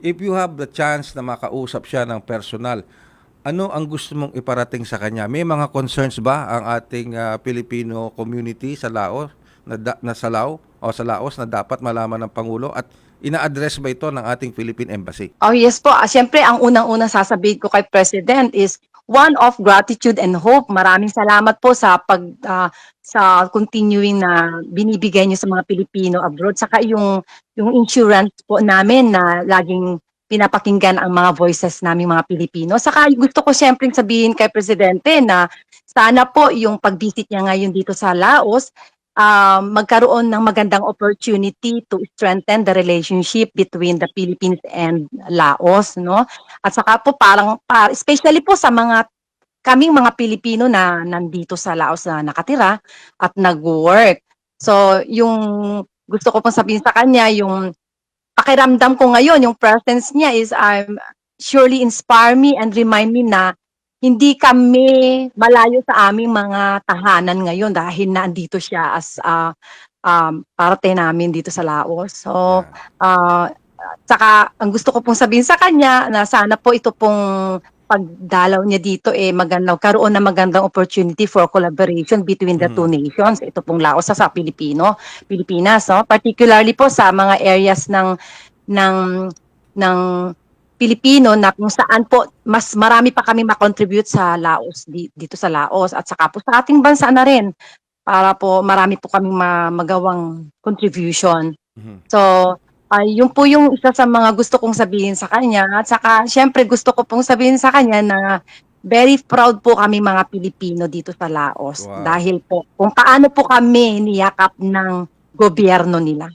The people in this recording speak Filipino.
if you have the chance na makausap siya ng personal, ano ang gusto mong iparating sa kanya? May mga concerns ba ang ating ah, Filipino community sa Laos na, da- na sa Lao o sa Laos na dapat malaman ng Pangulo at ina-address ba ito ng ating Philippine Embassy? Oh yes po, Ah, siyempre ang unang-unang sasabihin ko kay President is one of gratitude and hope. Maraming salamat po sa pag ah, sa continuing na binibigay niyo sa mga Pilipino abroad saka yung yung insurance po namin na laging pinapakinggan ang mga voices naming mga Pilipino. Saka gusto ko siyempre sabihin kay Presidente na sana po yung pag-visit niya ngayon dito sa Laos ah, magkaroon ng magandang opportunity to strengthen the relationship between the Philippines and Laos, no? At saka po parang, pa- especially po sa mga kaming mga Pilipino na nandito sa Laos na nakatira at nag-work. So, yung gusto ko pong sabihin sa kanya, yung pakiramdam ko ngayon, yung presence niya is um, surely inspire me and remind me na hindi kami malayo sa aming mga tahanan ngayon dahil nandito siya as uh, um, parte namin dito sa Laos. So, ah saka ang gusto ko pong sabihin sa kanya na sana po ito pong pagdalaw niya dito eh magandang karoon ng magandang opportunity for collaboration between the Mhm. two nations. Ito pong Laos sa, sa Pilipino, Pilipinas, no? Particularly po sa mga areas ng ng ng Pilipino na kung saan po mas marami pa kami makontribute sa Laos di, dito sa Laos at saka po sa ating bansa na rin para po marami po kaming ma- magawang contribution. Mhm. So, ay yun po yung isa sa mga gusto kong sabihin sa kanya. At saka, syempre, gusto ko pong sabihin sa kanya na very proud po kami mga Pilipino dito sa Laos. Wow. Dahil po, kung paano po kami niyakap ng gobyerno nila.